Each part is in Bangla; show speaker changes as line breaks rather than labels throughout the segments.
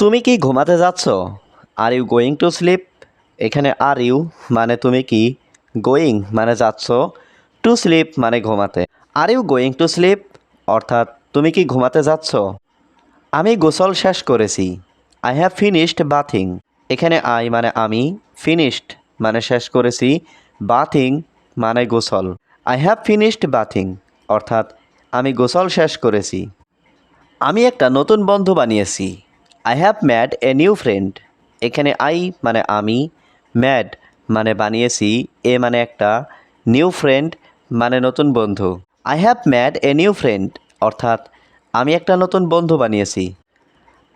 তুমি কি ঘুমাতে যাচ্ছ? Are you going to sleep এখানে আর ইউ মানে তুমি কি গোয়িং মানে যাচ্ছ? টু স্লিপ মানে ঘুমাতে। Are you going to sleep অর্থাৎ তুমি কি ঘুমাতে যাচ্ছ? আমি গোসল শেষ করেছি। আই হ্যাভ ফিনিশড বাথিং এখানে আই মানে আমি ফিনিশড মানে শেষ করেছি। বাথিং মানে গোসল। আই হ্যাভ ফিনিশড বাথিং অর্থাৎ আমি গোসল শেষ করেছি। আমি একটা নতুন বন্ধু বানিয়েছি। I have made a new friend এখানে আই মানে আমি ম্যাড মানে বানিয়েছি, এ মানে একটা নিউ ফ্রেন্ড মানে নতুন বন্ধু। I have made a new friend অর্থাৎ আমি একটা নতুন বন্ধু বানিয়েছি।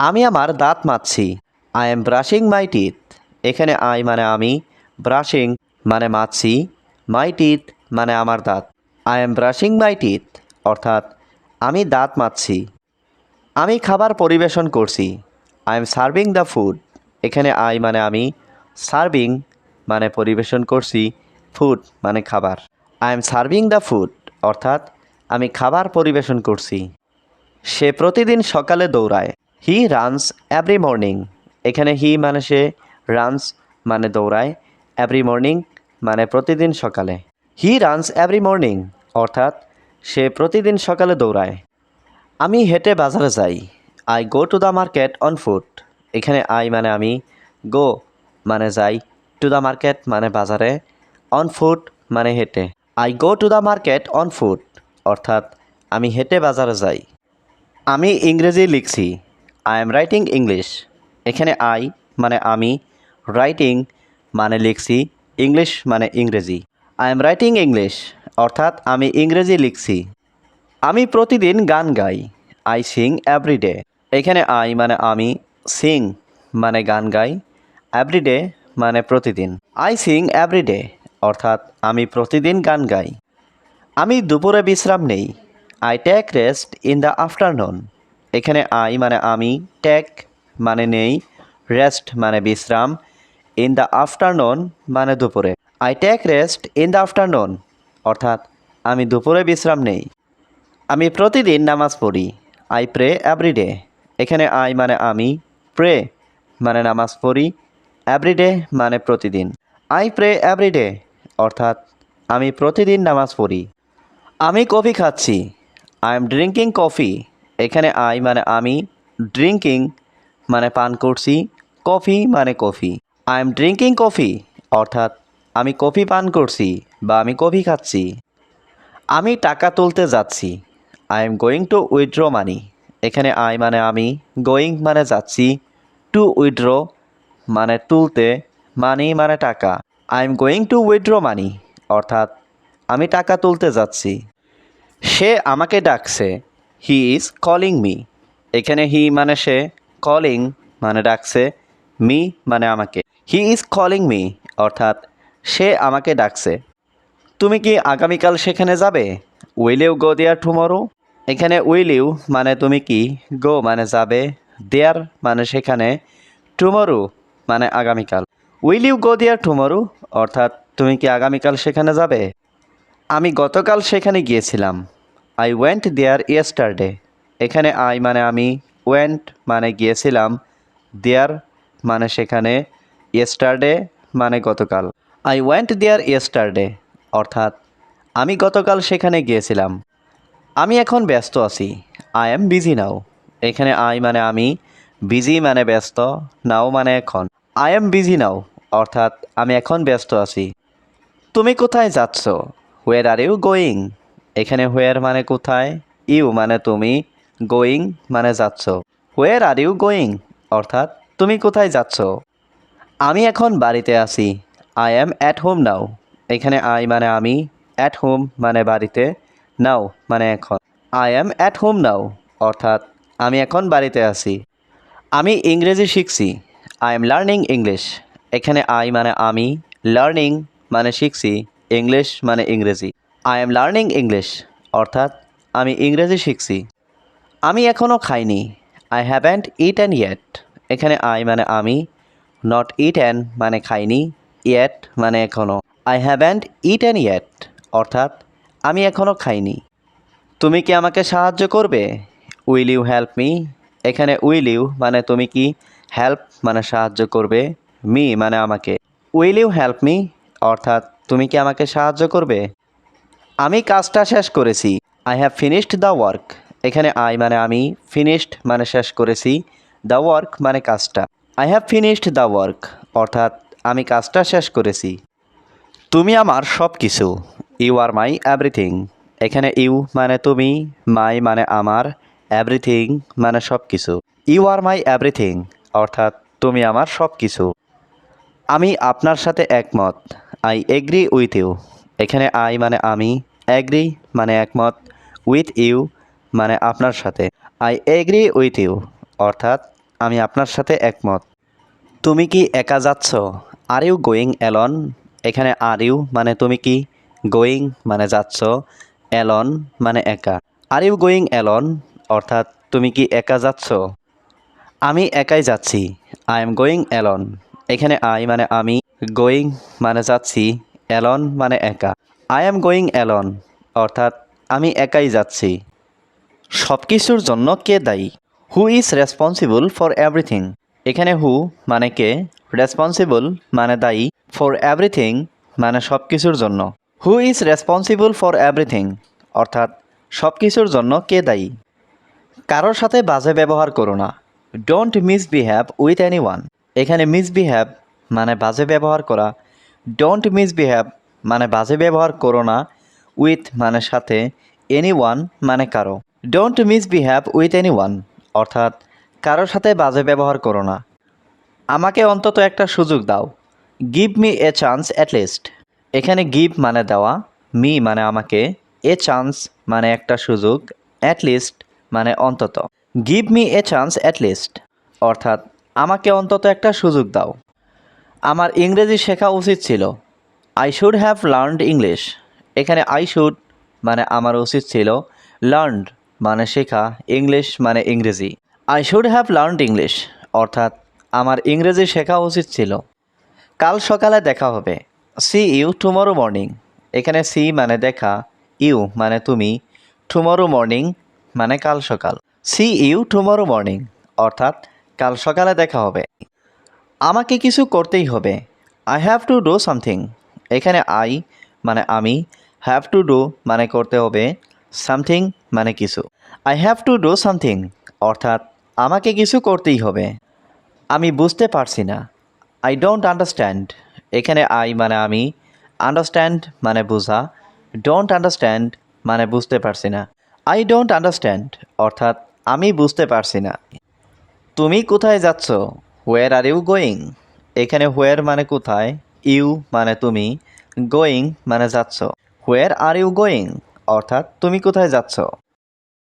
আমি আমার দাঁত মাজছি I am brushing my teeth এখানে আই মানে আমি ব্রাশিং মানে মাজছি মাই টিথ মানে আমার দাঁত। I am brushing my teeth অর্থাৎ আমি দাঁত মাজছি আমি খাবার পরিবেশন করছি। I am serving the food এখানে আই মানে আমি। সার্ভিং মানে পরিবেশন করছি। ফুড মানে খাবার। I am serving the food অর্থাৎ আমি খাবার পরিবেশন করছি। সে প্রতিদিন সকালে দৌড়ায়। হি রানস এভরি মর্নিং এখানে হি মানে সে রানস মানে দৌড়ায়। এভরি মর্নিং মানে প্রতিদিন সকালে। হি রানস এভরি মর্নিং অর্থাৎ সে প্রতিদিন সকালে দৌড়ায়। আমি হেঁটে বাজারে যাই। I go to the market on foot এখানে আই মানে আমি গো মানে যাই টু দ্য মার্কেট মানে বাজারে অন ফুট মানে হেঁটে। I go to the market on foot অর্থাৎ আমি হেঁটে বাজারে যাই। আমি ইংরেজি লিখছি আই এম রাইটিং ইংলিশ এখানে আই মানে আমি রাইটিং মানে লিখছি ইংলিশ মানে ইংরেজি। আই এম রাইটিং ইংলিশ অর্থাৎ আমি ইংরেজি লিখছি। আমি প্রতিদিন গান গাই আই সিং এভরিডে এখানে আই মানে আমি, সিং মানে গান গাই, এভরিডে মানে প্রতিদিন। আই সিং এভরিডে, অর্থাৎ আমি প্রতিদিন গান গাই। আমি দুপুরে বিশ্রাম নেই, I take rest in the afternoon. এখানে আই মানে আমি, টেক মানে নেই, রেস্ট মানে বিশ্রাম, ইন দ্য আফটারনুন মানে দুপুরে। I take rest in the afternoon, অর্থাৎ আমি দুপুরে বিশ্রাম নেই। আমি প্রতিদিন নামাজ পড়ি, আই প্রে এভরিডে। এখানে আই মানে আমি, প্রে মানে নামাজ পড়ি, এভরিডে মানে প্রতিদিন। আই প্রে এভরিডে, অর্থাৎ আমি প্রতিদিন নামাজ পড়ি। আমি কফি খাচ্ছি, আই এম ড্রিঙ্কিং কফি। এখানে আই মানে আমি, ড্রিঙ্কিং মানে পান করছি, কফি মানে coffee. I am drinking coffee, অর্থাৎ আমি কফি পান করছি বা আমি কফি খাচ্ছি। আমি টাকা তুলতে যাচ্ছি, I am going to withdraw money. এখানে আই মানে আমি গোয়িং মানে যাচ্ছি টু উইথড্র মানে তুলতে মানি মানে টাকা। I am going to withdraw money অর্থাৎ আমি টাকা তুলতে যাচ্ছি। সে আমাকে ডাকছে হি ইজ কলিং মি এখানে হি মানে সে কলিং মানে ডাকছে মি মানে আমাকে। হি ইজ কলিং মি অর্থাৎ সে আমাকে ডাকছে। তুমি কি আগামীকাল সেখানে যাবে? Will you go there tomorrow এখানে উইল ইউ মানে তুমি কি গো মানে যাবে দেয়ার মানে সেখানে টুমরু মানে আগামীকাল। Will you go there tomorrow অর্থাৎ তুমি কি আগামীকাল সেখানে যাবে? আমি গতকাল সেখানে গিয়েছিলাম। আই ওয়েন্ট দেয়ার ইয়েস্টারডে এখানে আই মানে আমি ওয়েন্ট মানে গিয়েছিলাম। দেয়ার মানে সেখানে ইয়েস্টারডে মানে গতকাল। আই ওয়েন্ট দেয়ার ইয়েস্টারডে অর্থাৎ আমি গতকাল সেখানে গিয়েছিলাম। আমি এখন ব্যস্ত আছি। আই এম বিজি নাও এখানে আই মানে আমি বিজি মানে ব্যস্ত নাও মানে এখন। আই এম বিজি নাও অর্থাৎ আমি এখন ব্যস্ত আছি। তুমি কোথায় যাচ্ছ? হোয়ার আর ইউ গোয়িং এখানে হোয়ার মানে কোথায় ইউ মানে তুমি গোয়িং মানে যাচ্ছ। হোয়ার আর ইউ গোয়িং অর্থাৎ তুমি কোথায় যাচ্ছ? আমি এখন বাড়িতে আছি। I am at home now এখানে আই মানে আমি অ্যাট হোম মানে বাড়িতে। নাও মানে এখন। I am at home now অর্থাৎ আমি এখন বাড়িতে আছি। আমি ইংরেজি শিখছি। আই এম লার্নিং ইংলিশ এখানে আই মানে আমি লার্নিং মানে শিখছি ইংলিশ মানে ইংরেজি। আই এম লার্নিং ইংলিশ অর্থাৎ আমি ইংরেজি শিখছি। আমি এখনও খাইনি। I haven't it and yet এখানে আই মানে আমি নট ইট অ্যান্ড মানে খাইনি ইয়েট মানে এখনও I haven't it and yet অর্থাৎ আমি এখনও খাইনি। তুমি কি আমাকে সাহায্য করবে? উইল ইউ হেল্প মি এখানে উইল ইউ মানে তুমি কি হেল্প মানে সাহায্য করবে? মি মানে আমাকে। উইল ইউ হেল্প মি অর্থাৎ তুমি কি আমাকে সাহায্য করবে? আমি কাজটা শেষ করেছি। I have finished the work এখানে আই মানে আমি ফিনিশড মানে শেষ করেছি। দ্য ওয়ার্ক মানে কাজটা। I have finished the work অর্থাৎ আমি কাজটা শেষ করেছি। তুমি আমার সব কিছু ইউ আর মাই এভরিথিং এখানে ইউ মানে তুমি মাই মানে আমার এভরিথিং মানে সব কিছু ইউ আর মাই এভরিথিং অর্থাৎ তুমি আমার সব কিছু আমি আপনার সাথে একমত। আই এগ্রি উইথ ইউ এখানে আই মানে আমি এগ্রি মানে একমত। উইথ ইউ মানে আপনার সাথে। আই এগ্রি উইথ ইউ অর্থাৎ আমি আপনার সাথে একমত। তুমি কি একা যাচ্ছ? আর ইউ গোয়িং অ্যালন এখানে আর ইউ মানে তুমি কি? গোয়িং মানে যাচ্ছ অ্যালন মানে একা। আর ইউ গোয়িং অ্যালন অর্থাৎ তুমি কি একা যাচ্ছ? আমি একাই যাচ্ছি। আই এম গোয়িং অ্যালন এখানে আই মানে আমি গোয়িং মানে যাচ্ছি অ্যালন মানে একা। আই এম গোয়িং অ্যালন অর্থাৎ আমি একাই যাচ্ছি। সব কিছুর জন্য কে দায়ী? Who is responsible for everything এখানে হু মানে কে? রেসপন্সিবল মানে দায়ী ফর এভরিথিং মানে সব কিছুর জন্য। Who is responsible for everything অর্থাৎ সব কিছুর জন্য কে দায়ী? কারোর সাথে বাজে ব্যবহার করো না। Don't misbehave with anyone এখানে মিসবিহেভ মানে বাজে ব্যবহার করা। ডোন্ট মিসবিহেভ মানে বাজে ব্যবহার করো না। উইথ মানে সাথে। এনি ওয়ান মানে কারও। Don't misbehave with anyone অর্থাৎ কারোর সাথে বাজে ব্যবহার করো না। আমাকে অন্তত একটা সুযোগ দাও। Give me a chance at least এখানে গিভ মানে দেওয়া মি মানে আমাকে এ চান্স মানে একটা সুযোগ অ্যাট লিস্ট মানে অন্তত। Give me a chance at least অর্থাৎ আমাকে অন্তত একটা সুযোগ দাও। আমার ইংরেজি শেখা উচিত ছিল। I should have learned English এখানে আই শুড মানে আমার উচিত ছিল। লার্নড মানে শেখা ইংলিশ মানে ইংরেজি। I should have learned English অর্থাৎ আমার ইংরেজি শেখা উচিত ছিল। কাল সকালে দেখা হবে। সি ইউ টুমরো মর্নিং এখানে সি মানে দেখা ইউ মানে তুমি টুমরো মর্নিং মানে কাল সকাল। সি ইউ টুমরো মর্নিং অর্থাৎ কাল সকালে দেখা হবে। আমাকে কিছু করতেই হবে। I have to do something এখানে আই মানে আমি হ্যাভ টু ডু মানে করতে হবে সামথিং মানে কিছু। I have to do something অর্থাৎ আমাকে কিছু করতেই হবে। আমি বুঝতে পারছি না। আই ডোন্ট আন্ডারস্ট্যান্ড এখানে আই মানে আমি। আন্ডারস্ট্যান্ড মানে বোঝা। ডোন্ট আন্ডারস্ট্যান্ড মানে বুঝতে পারছি না। আই ডোন্ট আন্ডারস্ট্যান্ড অর্থাৎ আমি বুঝতে পারছি না। তুমি কোথায় যাচ্ছ? হোয়ার আর ইউ গোয়িং এখানে হোয়ার মানে কোথায়? ইউ মানে তুমি। গোয়িং মানে যাচ্ছ। হোয়ার আর ইউ গোয়িং অর্থাৎ তুমি কোথায় যাচ্ছ?